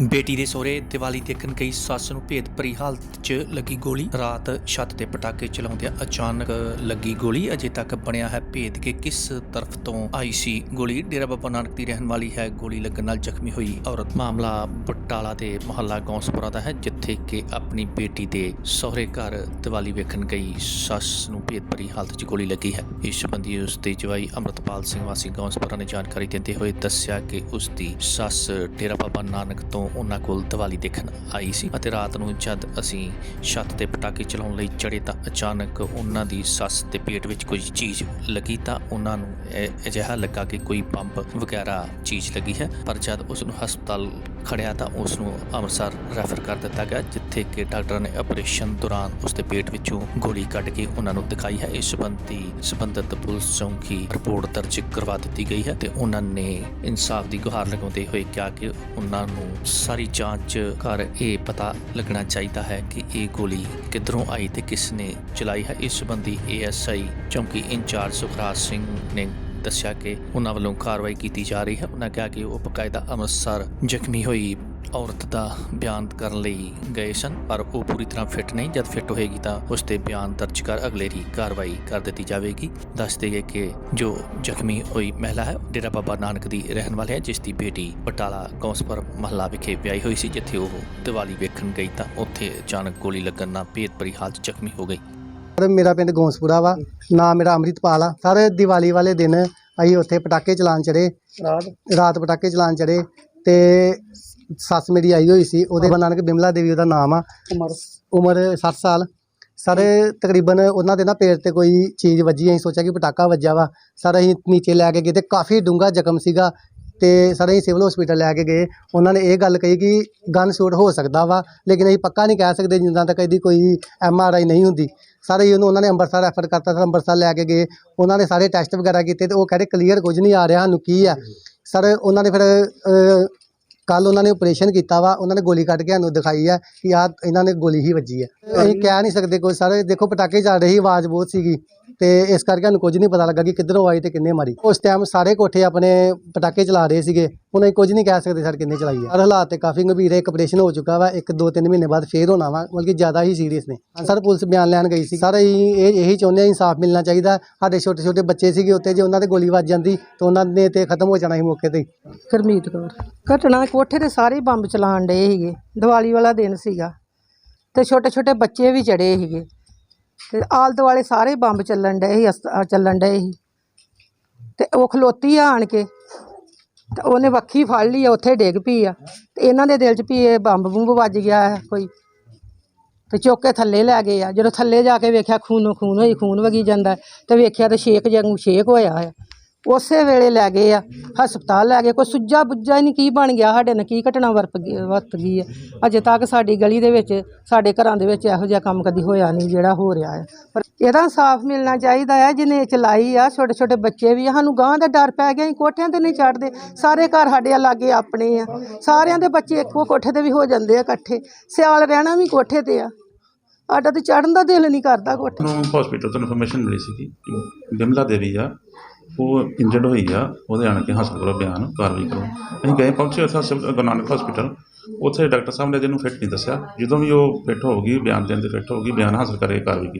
ਬੇਟੀ ਦੇ ਸਹੁਰੇ ਦੀਵਾਲੀ ਦੇਖਣ ਗਈ ਸੱਸ ਨੂੰ ਭੇਦ ਭਰੀ ਹਾਲਤ 'ਚ ਲੱਗੀ ਗੋਲੀ। ਰਾਤ ਛੱਤ ਤੇ ਪਟਾਕੇ ਚਲਾਉਂਦਿਆਂ ਅਚਾਨਕ ਲੱਗੀ ਗੋਲੀ। ਅਜੇ ਤੱਕ ਬਣਿਆ ਹੈ ਭੇਦ ਕਿ ਕਿਸ ਤਰਫ ਤੋਂ ਆਈ ਸੀ ਗੋਲੀ। ਡੇਰਾ ਬਾਬਾ ਨਾਨਕ ਦੀ ਰਹਿਣ ਵਾਲੀ ਹੈ ਗੋਲੀ ਲੱਗਣ ਨਾਲ ਜ਼ਖਮੀ ਹੋਈ ਔਰਤ। ਮਾਮਲਾ ਬਟਾਲਾ ਦੇ ਮੁਹੱਲਾ ਗੌਂਸਪੁਰਾ ਦਾ ਹੈ, ਜਿੱਥੇ ਕਿ ਆਪਣੀ ਬੇਟੀ ਦੇ ਸਹੁਰੇ ਘਰ ਦੀਵਾਲੀ ਵੇਖਣ ਗਈ। ਸੱਸ ਨੂੰ ਭੇਦ ਭਰੀ ਹਾਲਤ 'ਚ ਗੋਲੀ ਲੱਗੀ ਹੈ। ਇਸ ਸੰਬੰਧੀ ਉਸ ਦੇ ਜਵਾਈ ਅੰਮ੍ਰਿਤਪਾਲ ਸਿੰਘ ਵਾਸੀ ਗੌਂਸਪੁਰਾ ਨੇ ਜਾਣਕਾਰੀ ਦਿੰਦੇ ਹੋਏ ਦੱਸਿਆ ਕਿ ਉਸ ਦੀ ਸੱਸ ਡੇਰਾ ਬਾਬਾ ਨਾਨਕ ਤੋਂ ਉਹਨਾਂ ਕੋਲ ਦੀਵਾਲੀ ਦੇਖਣ ਆਈ ਸੀ ਅਤੇ ਰਾਤ ਨੂੰ ਜਦ ਅਸੀਂ ਛੱਤ ਤੇ ਪਟਾਕੇ ਚਲਾਉਣ ਲਈ ਚੜੇ ਤਾਂ ਅਚਾਨਕ ਉਹਨਾਂ ਦੀ ਸੱਸ ਦੇ ਪੇਟ ਵਿੱਚ ਕੋਈ ਚੀਜ਼ ਲੱਗੀ ਤਾਂ ਉਹਨਾਂ ਨੂੰ ਅਜਿਹਾ ਲੱਗਾ ਕਿ ਕੋਈ ਪੰਪ ਵਗੈਰਾ ਚੀਜ਼ ਲੱਗੀ ਹੈ। ਪਰ ਜਦ ਉਸ ਨੂੰ ਹਸਪਤਾਲ ਖੜਿਆ ਤਾਂ ਉਸ ਨੂੰ ਅੰਮ੍ਰਿਤਸਰ ਰੈਫਰ ਕਰ ਦਿੱਤਾ ਗਿਆ, ਜਿੱਥੇ ਕਿ ਡਾਕਟਰ ਨੇ ਆਪਰੇਸ਼ਨ ਦੌਰਾਨ ਉਸ ਦੇ ਪੇਟ ਵਿੱਚੋਂ ਗੋਲੀ ਕੱਢ ਕੇ ਉਹਨਾਂ ਨੂੰ ਦਿਖਾਈ ਹੈ। ਇਸ ਸੰਬੰਧੀ ਸੰਬੰਧਿਤ ਪੁਲਿਸ ਚੌਂਕੀ ਰਿਪੋਰਟ ਦਰਜ ਕਰਵਾ ਦਿੱਤੀ ਗਈ ਹੈ ਤੇ ਉਹਨਾਂ ਨੇ ਇਨਸਾਫ ਦੀ ਗੁਹਾਰ ਲਗਾਉਂਦੇ ਹੋਏ ਕਿਹਾ ਕਿ ਉਹਨਾਂ ਨੂੰ ਸਾਰੀ ਜਾਂਚ ਕਰ ਇਹ ਪਤਾ ਲੱਗਣਾ ਚਾਹੀਦਾ ਹੈ ਕਿ ਇਹ ਗੋਲੀ ਕਿੱਧਰੋਂ ਆਈ ਤੇ ਕਿਸ ਨੇ ਚਲਾਈ ਹੈ। ਇਸ ਸੰਬੰਧੀ ਏਐਸਆਈ ਚੌਂਕੀ ਇੰਚਾਰਜ ਸੁਖਰਾਜ ਸਿੰਘ ਨੇ ਦੱਸਿਆ ਕਿ ਉਹਨਾਂ ਵੱਲੋਂ ਕਾਰਵਾਈ ਕੀਤੀ ਜਾ ਰਹੀ ਹੈ। ਉਹਨਾਂ ਕਿਹਾ ਕਿ ਉਹ ਬਕਾਇਦਾ ਅੰਮ੍ਰਿਤਸਰ ਜ਼ਖਮੀ ਹੋਈ ਔਰਤ ਦਾ ਬਿਆਨ ਕਰਨ ਲਈ ਗਏ ਸਨ, ਪਰ ਉਹ ਪੂਰੀ ਤਰ੍ਹਾਂ ਫਿੱਟ ਨਹੀਂ। ਜਦ ਫਿੱਟ ਹੋਏਗੀ ਤਾਂ ਉਸ ਤੇ ਬਿਆਨ ਦਰਜ ਕਰ ਅਗਲੇਰੀ ਕਾਰਵਾਈ ਕਰ ਦਿੱਤੀ ਜਾਵੇਗੀ। ਦੱਸ ਦੇਈਏ ਕਿ ਜੋ ਜ਼ਖਮੀ ਹੋਈ ਮਹਿਲਾ ਹੈ ਡੇਰਾ ਬਾਬਾ ਨਾਨਕ ਦੀ ਰਹਿਣ ਵਾਲੀ ਹੈ, ਜਿਸ ਦੀ ਬੇਟੀ ਬਟਾਲਾ ਗੌਂਸਪੁਰ ਮਹੱਲਾ ਵਿਖੇ ਵਿਆਹੀ ਹੋਈ ਸੀ, ਜਿੱਥੇ ਉਹ ਦੀਵਾਲੀ ਵੇਖਣ ਗਈ ਤਾਂ ਉੱਥੇ ਅਚਾਨਕ ਗੋਲੀ ਲੱਗਣ ਨਾਲ ਭੇਦ ਭਰੀ ਹਾਲਤ ਜ਼ਖਮੀ ਹੋ ਗਈ। ਸਰ ਮੇਰਾ ਪਿੰਡ ਗੌਂਸਪੁਰਾ ਵਾ। ਨਾਮ ਮੇਰਾ ਅੰਮ੍ਰਿਤਪਾਲ ਆ। ਸਰ ਦੀਵਾਲੀ ਵਾਲੇ ਦਿਨ ਅਸੀਂ ਉੱਥੇ ਪਟਾਕੇ ਚਲਾਉਣ ਚੜੇ ਰਾਤ? ਪਟਾਕੇ ਚਲਾਉਣ ਚੜੇ ਤੇ ਸੱਸ ਮੇਰੀ ਆਈ ਹੋਈ ਸੀ। ਉਹਦੇ ਨਾਨਕ ਬਿਮਲਾ ਦੇਵੀ ਉਹਦਾ ਨਾਮ ਆ। ਉਮਰ? ਉਮਰ 60 ਸਾਲ। ਸਰ ਤਕਰੀਬਨ ਉਹਨਾਂ ਦੇ ਨਾ ਪੇਟ ਤੇ ਕੋਈ ਚੀਜ਼ ਵੱਜੀ। ਅਸੀਂ ਸੋਚਿਆ ਕਿ ਪਟਾਕਾ ਵੱਜਾ ਵਾ। ਸਰ ਅਸੀਂ ਨੀਚੇ ਲੈ ਕੇ ਗਏ ਤੇ ਕਾਫੀ ਡੂੰਘਾ ਜ਼ਖਮ ਸੀਗਾ। ਤੇ ਸਰ ਅਸੀਂ ਸਿਵਲ ਹਸਪੀਟਲ ਲੈ ਕੇ ਗਏ। ਉਹਨਾਂ ਨੇ ਇਹ ਗੱਲ ਕਹੀ ਕਿ ਗਨ ਸ਼ੂਟ ਹੋ ਸਕਦਾ ਵਾ ਲੇਕਿਨ ਅਸੀਂ ਪੱਕਾ ਨਹੀਂ ਕਹਿ ਸਕਦੇ ਜਿੰਨਾ ਤੱਕ ਇਹਦੀ ਕੋਈ ਐਮ ਆਰ ਆਈ ਨਹੀਂ ਹੁੰਦੀ। ਸਾਰੇ ਹੀ ਉਹਨੂੰ ਉਹਨਾਂ ਨੇ ਅੰਮ੍ਰਿਤਸਰ ਰੈਫਰ ਕਰਤਾ ਸਰ ਅੰਮ੍ਰਿਤਸਰ ਲੈ ਕੇ ਗਏ। ਉਹਨਾਂ ਨੇ ਸਾਰੇ ਟੈਸਟ ਵਗੈਰਾ ਕੀਤੇ ਤੇ ਉਹ ਕਹਿੰਦੇ ਕਲੀਅਰ ਕੁਝ ਨਹੀਂ ਆ ਰਿਹਾ ਸਾਨੂੰ ਕੀ ਆ ਸਰ ਉਹਨਾਂ ਨੇ ਫਿਰ ਕੱਲ ਉਹਨਾਂ ਨੇ ਆਪਰੇਸ਼ਨ ਕੀਤਾ ਵਾ ਉਹਨਾਂ ਨੇ ਗੋਲੀ ਕੱਢ ਕੇ ਸਾਨੂੰ ਦਿਖਾਈ ਆ ਕਿ ਆ ਇਹਨਾਂ ਨੇ ਗੋਲੀ ਹੀ ਵੱਜੀ ਆ ਅਸੀਂ ਕਹਿ ਨਹੀਂ ਸਕਦੇ ਕੋਈ। ਸਰ ਦੇਖੋ ਪਟਾਕੇ ਚੱਲ ਰਹੀ ਆਵਾਜ਼ ਬਹੁਤ ਸੀਗੀ। ਤੇ ਇਸ ਕਰਕੇ ਸਾਨੂੰ ਕੁਝ ਨਹੀਂ ਪਤਾ ਲੱਗਾ ਕਿ ਕਿੱਧਰੋਂ ਆਈ ਤੇ ਕਿੰਨੇ ਮਾਰੀ। ਉਸ ਟਾਈਮ ਸਾਰੇ ਕੋਠੇ ਆਪਣੇ ਪਟਾਕੇ ਚਲਾ ਰਹੇ ਸੀਗੇ। ਹੁਣ ਅਸੀਂ ਕੁਝ ਨਹੀਂ ਕਹਿ ਸਕਦੇ ਸਰ ਕਿੰਨੇ ਚਲਾਈ ਆ। ਹਾਲਾਤ ਤੇ ਕਾਫੀ ਗੰਭੀਰ ਹੈ ਇੱਕ ਆਪਰੇਸ਼ਨ ਹੋ ਚੁੱਕਾ ਵਾ। ਇੱਕ ਦੋ ਤਿੰਨ ਮਹੀਨੇ ਬਾਅਦ ਫੇਰ ਹੋਣਾ ਵਾ ਬਲਕਿ ਜ਼ਿਆਦਾ ਹੀ ਸੀਰੀਅਸ ਨੇ। ਸਰ ਪੁਲਿਸ ਬਿਆਨ ਲੈਣ ਗਈ ਸੀ। ਸਰ ਇਹ ਇਹੀ ਚਾਹੁੰਦੇ ਹਾਂ ਇਨਸਾਫ ਮਿਲਣਾ ਚਾਹੀਦਾ। ਸਾਡੇ ਛੋਟੇ ਛੋਟੇ ਬੱਚੇ ਸੀਗੇ ਉੱਤੇ ਜੇ ਉਹਨਾਂ ਤੇ ਗੋਲੀ ਵੱਜ ਜਾਂਦੀ, ਤਾਂ ਉਹਨਾਂ ਨੇ ਤੇ ਖਤਮ ਹੋ ਜਾਣਾ ਸੀ ਮੌਕੇ ਤੇ ਹੀ। ਕੌਰ, ਘਟਨਾ ਕੋਠੇ ਤੇ ਸਾਰੇ ਬੰਬ ਚਲਾਉਣ ਡਏ ਸੀਗੇ। ਦੀਵਾਲੀ ਵਾਲਾ ਦਿਨ ਸੀਗਾ। ਤੇ ਛੋਟੇ ਛੋਟੇ ਬੱਚੇ ਵੀ ਚੜੇ ਸੀਗੇ। ਤੇ ਆਲ ਦੁਆਲੇ ਸਾਰੇ ਬੰਬ ਚੱਲਣ ਡਏ ਸੀ ਅਸ- ਅ, ਚੱਲਣ ਡਏ ਸੀ। ਤੇ ਉਹ ਖਲੋਤੀ ਆ ਆਣ ਕੇ ਤੇ ਉਹਨੇ ਵੱਖੀ ਫੜ ਲਈ ਆ ਉੱਥੇ ਡਿੱਗ ਪਈ ਆ। ਤੇ ਇਹਨਾਂ ਦੇ ਦਿਲ 'ਚ ਵੀ ਇਹ ਬੰਬ ਬੁੰਬ ਵੱਜ ਗਿਆ ਹੈ ਕੋਈ। ਤੇ ਚੁੱਕ ਕੇ ਥੱਲੇ ਲੈ ਗਏ ਆ। ਜਦੋਂ ਥੱਲੇ ਜਾ ਕੇ ਵੇਖਿਆ ਖੂਨੋਂ ਖੂਨ ਹੋਈ ਖੂਨ ਵਗੀ ਜਾਂਦਾ। ਤੇ ਵੇਖਿਆ ਤੇ ਛੇਕ ਵਾਂਗੂ ਛੇਕ ਹੋਇਆ ਆ। ਉਸੇ ਵੇਲੇ ਲੈ ਗਏ ਆ ਹਸਪਤਾਲ ਲੈ ਗਏ। ਕੋਈ ਸੁੱਜਾ ਬੁੱਜਾ ਹੀ ਨਹੀਂ ਕੀ ਬਣ ਗਿਆ ਸਾਡੇ ਨਾਲ ਕੀ ਘਟਨਾ ਵਰਪ ਗਈ ਵਰਤ ਗਈ ਹੈ ਅਜੇ ਤੱਕ ਸਾਡੀ ਗਲੀ ਦੇ ਵਿੱਚ ਸਾਡੇ ਘਰਾਂ ਦੇ ਵਿੱਚ ਇਹੋ ਜਿਹਾ ਕੰਮ ਕਦੀ ਹੋਇਆ ਨਹੀਂ ਜਿਹੜਾ ਹੋ ਰਿਹਾ ਹੈ ਪਰ ਇਹਦਾ ਇਨਸਾਫ ਮਿਲਣਾ ਚਾਹੀਦਾ ਹੈ ਜਿਹਨੇ ਚਲਾਈ ਆ ਛੋਟੇ ਛੋਟੇ ਬੱਚੇ ਵੀ ਆ, ਸਾਨੂੰ ਗਾਂ ਦਾ ਡਰ ਪੈ ਗਿਆ ਅਸੀਂ ਕੋਠਿਆਂ ਤੇ ਨਹੀਂ ਚੜਦੇ ਸਾਰੇ ਘਰ ਸਾਡੇ ਆ ਲਾਗੇ ਆਪਣੇ ਆ। ਸਾਰਿਆਂ ਦੇ ਬੱਚੇ ਇੱਕੋ ਕੋਠੇ ਤੇ ਵੀ ਹੋ ਜਾਂਦੇ ਆ ਇਕੱਠੇ। ਸਿਆਲ ਰਹਿਣਾ ਵੀ ਕੋਠੇ ਤੇ ਆ। ਸਾਡਾ ਤੇ ਚੜਨ ਦਾ ਦਿਲ ਨਹੀਂ ਕਰਦਾ ਕੋਠੇ ਨੂੰ ਹਸਪੀਟਲ ਤੋਂ ਇਨਫੋਰਮੇਸ਼ਨ ਮਿਲੀ ਸੀ ਕਿ ਬਿਮਲਾ ਦੇਵੀ ਆ ਉਹ ਇੰਜਰਡ ਹੋਈ ਆ, ਉਹਦੇ ਆਣ ਕੇ ਹਸਪਤਾਲ ਕੋਲ ਬਿਆਨ ਕਾਰਵਾਈ ਕਰੋ। ਅਸੀਂ ਗਏ, ਪਹੁੰਚੇ ਉੱਥੇ ਹਸਪ- ਗੁਰੂ ਨਾਨਕ ਹਸਪੀਟਲ ਉੱਥੇ ਡਾਕਟਰ ਸਾਹਿਬ ਨੇ ਜਿਹਨੂੰ ਫਿੱਟ ਨਹੀਂ ਦੱਸਿਆ। ਜਦੋਂ ਵੀ ਉਹ ਫਿੱਟ ਹੋ ਗਈ ਬਿਆਨ ਦੇਣ ਤੇ ਫਿੱਟ ਹੋਊਗੀ, ਬਿਆਨ ਹਾਸਲ ਕਰਕੇ ਕਾਰਵਾਈ ਕੀਤੀ।